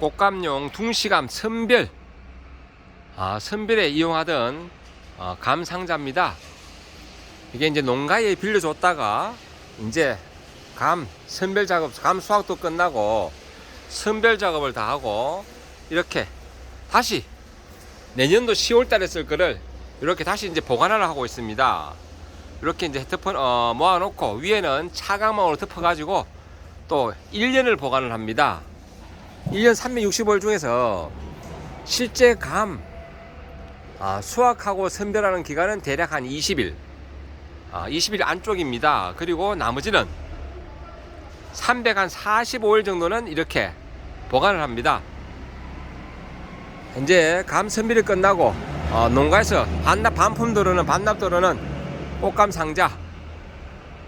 꽃감용 둥시감 선별 아, 선별에 이용하던 어, 감 상자입니다. 이게 이제 농가에 빌려줬다가 이제 감 선별 작업, 감 수확도 끝나고 선별 작업을 다 하고 이렇게 다시 내년도 10월 달에 쓸 거를 이렇게 다시 이제 보관을 하고 있습니다. 이렇게 이제 덮어 어, 모아놓고 위에는 차광망으로 덮어가지고 또 1년을 보관을 합니다. 1년 365일 중에서 실제 감 아, 수확하고 선별하는 기간은 대략 한 20일, 아, 20일 안쪽입니다. 그리고 나머지는 345일 정도는 이렇게 보관을 합니다. 현재 감 선별이 끝나고 어, 농가에서 반납 반품 도로는 반납 도로는 꽃감 상자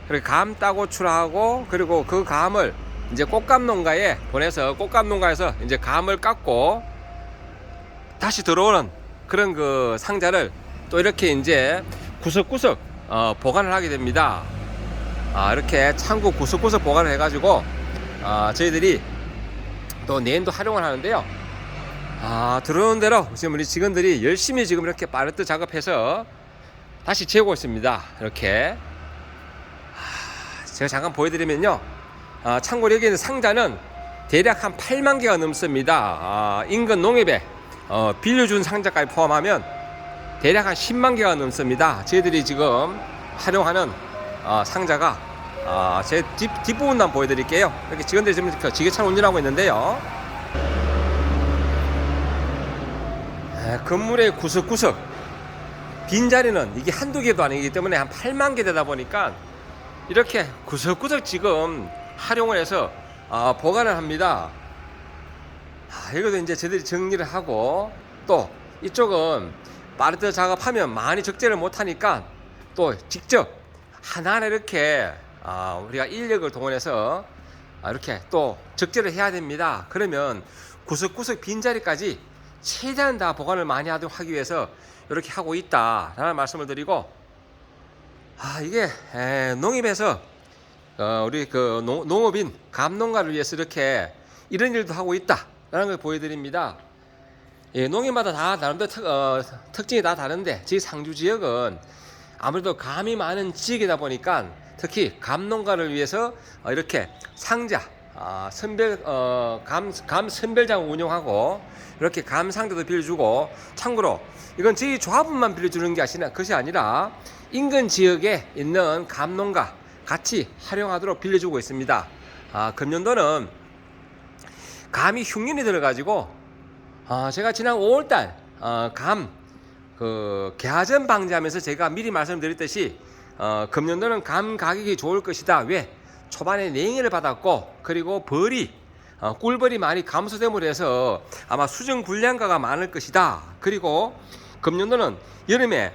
그리고 감 따고 출하하고 그리고 그 감을 이제 꽃감 농가에 보내서 꽃감 농가에서 이제 감을 깎고 다시 들어오는 그런 그 상자를 또 이렇게 이제 구석구석 어, 보관을 하게 됩니다. 아, 이렇게 창고 구석구석 보관을 해가지고 아, 저희들이 또 내년도 활용을 하는데요. 아, 들어오는 대로 지금 우리 직원들이 열심히 지금 이렇게 빠르트 작업해서 다시 재고 있습니다. 이렇게. 아, 제가 잠깐 보여드리면요. 아, 참고로 여기 있는 상자는 대략 한 8만 개가 넘습니다. 아, 인근 농협에 어, 빌려준 상자까지 포함하면 대략 한 10만 개가 넘습니다. 저희들이 지금 활용하는 어, 상자가 아, 제 뒷, 뒷부분만 보여드릴게요. 이렇게 직원들이 지금 그 지게차를 운전하고 있는데요. 에, 건물의 구석구석 빈자리는 이게 한두 개도 아니기 때문에 한 8만 개 되다 보니까 이렇게 구석구석 지금 활용을 해서 어, 보관을 합니다. 아, 이것도 이제 저들이 정리를 하고 또 이쪽은 빠르트 작업하면 많이 적재를 못하니까 또 직접 하나하나 이렇게 아, 우리가 인력을 동원해서 아, 이렇게 또 적재를 해야 됩니다. 그러면 구석구석 빈자리까지 최대한 다 보관을 많이 하도록 하기 위해서 이렇게 하고 있다라는 말씀을 드리고 아 이게 에, 농협에서 어, 우리 그 농, 농업인 감농가를 위해서 이렇게 이런 일도 하고 있다라는 걸 보여드립니다. 예, 농협마다 다 나름대로 특, 어, 특징이 다 다른데 저희 상주 지역은 아무래도 감이 많은 지역이다 보니까 특히 감농가를 위해서 어, 이렇게 상자, 아, 선별 어, 감, 감 선별장을 운영하고 이렇게 감 상자도 빌려주고 참고로 이건 저희 조합원만 빌려주는 게 아니라 것이 아니라 인근 지역에 있는 감농가 같이 활용하도록 빌려주고 있습니다. 아, 금년도는 감이 흉년이 들어가지고 아, 제가 지난 5월달 어, 감그 개화전 방지하면서 제가 미리 말씀드렸듯이 어, 금년도는 감 가격이 좋을 것이다. 왜? 초반에 냉해를 받았고 그리고 벌이 어, 꿀벌이 많이 감소됨으로 해서 아마 수정 불량가가 많을 것이다. 그리고 금년도는 여름에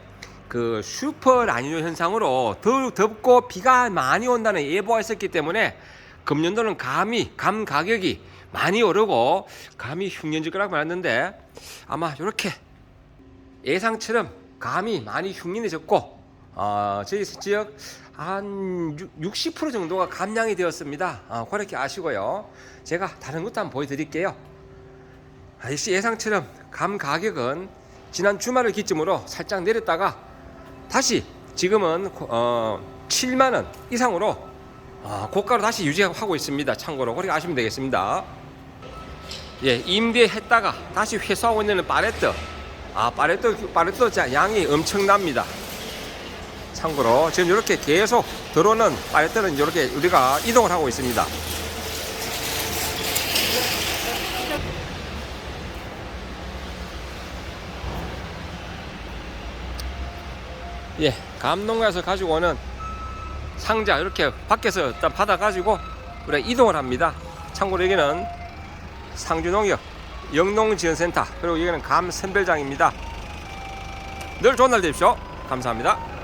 그 슈퍼 라니뇨 현상으로 더 덥고 비가 많이 온다는 예보가 있었기 때문에 금년도는 감이 감 가격이 많이 오르고 감이 흉년질 거라고 말했는데 아마 이렇게 예상처럼 감이 많이 흉년해졌고 어, 저희 지역 한 60% 정도가 감량이 되었습니다. 어, 그렇게 아시고요. 제가 다른 것도 한번 보여드릴게요. 아, 역시 예상처럼 감 가격은 지난 주말을 기점으로 살짝 내렸다가 다시 지금은 어, 7만 원 이상으로 어, 고가로 다시 유지하고 있습니다. 참고로 그렇게 아시면 되겠습니다. 예, 임대했다가 다시 회수하고 있는 파레트. 아, 파레트, 파레트 자, 양이 엄청납니다. 참고로 지금 이렇게 계속 들어오는 파레트는 이렇게 우리가 이동을 하고 있습니다. 예, 감농가에서 가지고 오는 상자 이렇게 밖에서 일단 받아가지고 우리가 이동을 합니다. 참고로 여기는 상주농협 영농지원센터 그리고 여기는 감선별장입니다. 늘 좋은 날 되십시오. 감사합니다.